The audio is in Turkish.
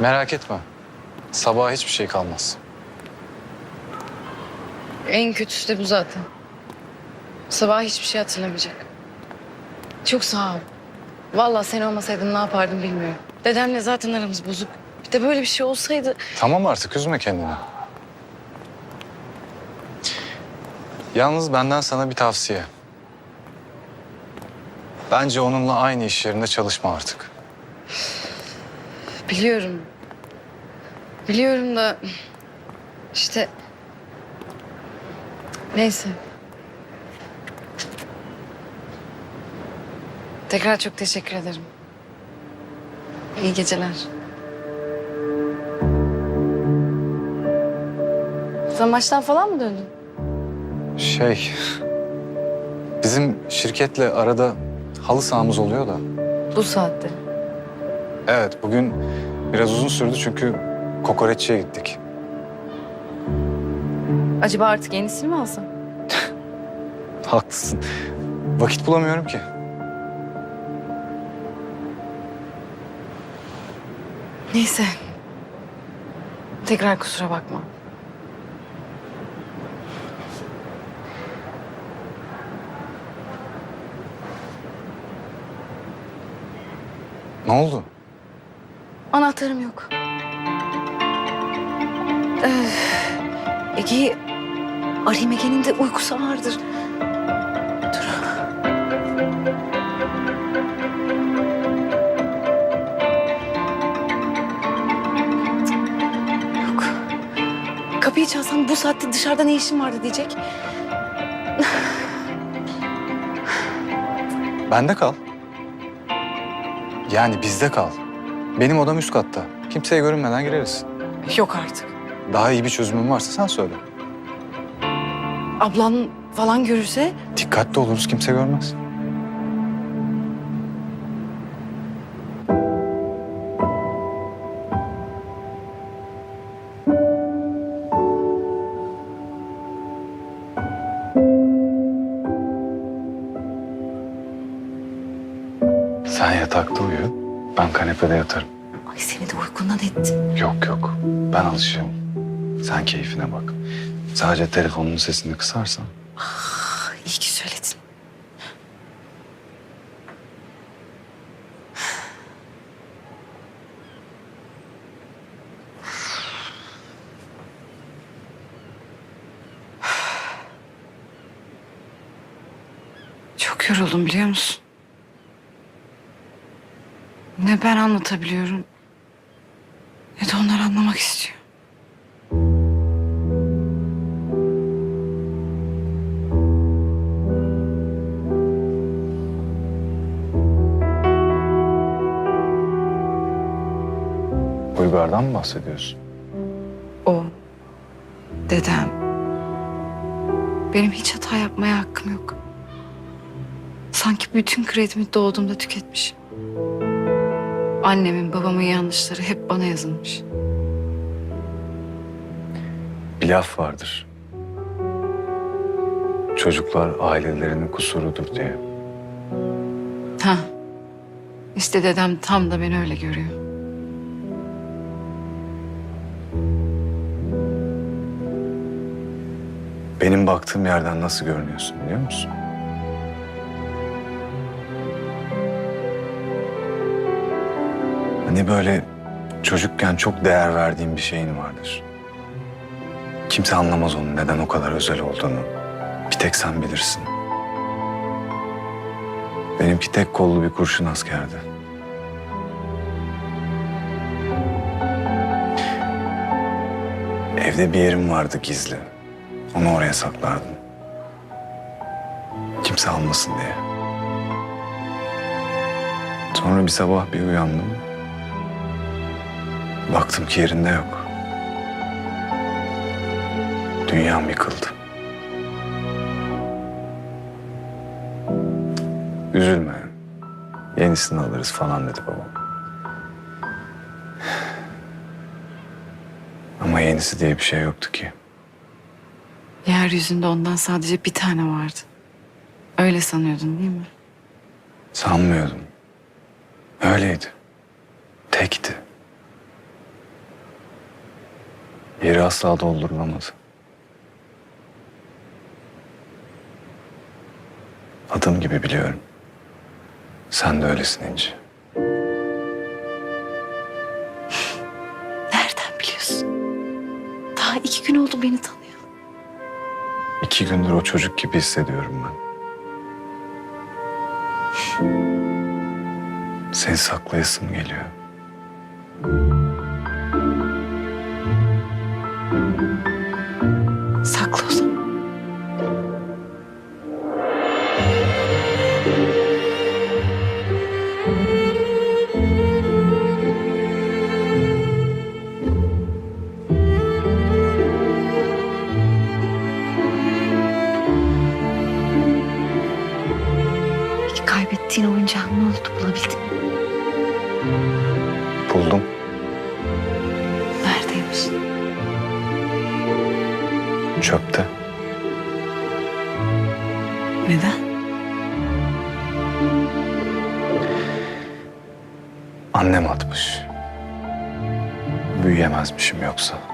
Merak etme. Sabaha hiçbir şey kalmaz. En kötüsü de bu zaten. Sabah hiçbir şey hatırlamayacak. Çok sağ ol. Vallahi sen olmasaydın ne yapardım bilmiyorum. Dedemle zaten aramız bozuk. Bir de böyle bir şey olsaydı... Tamam artık üzme kendini. Yalnız benden sana bir tavsiye. Bence onunla aynı iş yerinde çalışma artık. Biliyorum. Biliyorum da... işte... Neyse. Tekrar çok teşekkür ederim. İyi geceler. Sen maçtan falan mı döndün? Şey... Bizim şirketle arada halı sahamız oluyor da. Bu saatte. Evet bugün biraz uzun sürdü çünkü kokoreççiye gittik. Acaba artık yenisini mi alsam? Haklısın. Vakit bulamıyorum ki. Neyse. Tekrar kusura bakma. Ne oldu? Anahtarım yok. Ee, Ege'yi arayayım Ege'nin de uykusu ağırdır. Dur. Yok. Kapıyı çalsam bu saatte dışarıda ne işin vardı diyecek. Bende kal. Yani bizde kal. Benim odam üst katta. Kimseye görünmeden gireriz. Yok artık. Daha iyi bir çözümün varsa sen söyle. Ablan falan görürse Dikkatli oluruz kimse görmez. Sen yatakta uyu. Ben kanepede yatarım. ay seni de uykundan etti. Yok yok. Ben alışığım. Sen keyfine bak. Sadece telefonun sesini kısarsan. İyi ki söyledin. Çok yoruldum biliyor musun? Ne ben anlatabiliyorum ne de onlar anlamak istiyor. Uygar'dan mı bahsediyorsun? O, dedem. Benim hiç hata yapmaya hakkım yok. Sanki bütün kredimi doğduğumda tüketmiş. Annemin, babamın yanlışları hep bana yazılmış. Bir laf vardır. Çocuklar ailelerinin kusurudur diye. Ha. İşte dedem tam da beni öyle görüyor. Benim baktığım yerden nasıl görünüyorsun biliyor musun? Hani böyle çocukken çok değer verdiğim bir şeyin vardır. Kimse anlamaz onun neden o kadar özel olduğunu. Bir tek sen bilirsin. Benimki tek kollu bir kurşun askerdi. Evde bir yerim vardı gizli. Onu oraya saklardım. Kimse almasın diye. Sonra bir sabah bir uyandım. Baktım ki yerinde yok. Dünyam yıkıldı. Üzülme. Yenisini alırız falan dedi babam. Ama yenisi diye bir şey yoktu ki. Yeryüzünde ondan sadece bir tane vardı. Öyle sanıyordun değil mi? Sanmıyordum. Öyleydi. Tekti. Yeri asla doldurulamaz. Adım gibi biliyorum. Sen de öylesin İnci. Nereden biliyorsun? Daha iki gün oldu beni tanıyor. İki gündür o çocuk gibi hissediyorum ben. Seni saklayasım geliyor. Kaybettiğin oyuncağın ne oldu bulabildin mi? Buldum. Neredeymiş? Çöpte. Neden? Annem atmış. Büyüyemezmişim yoksa.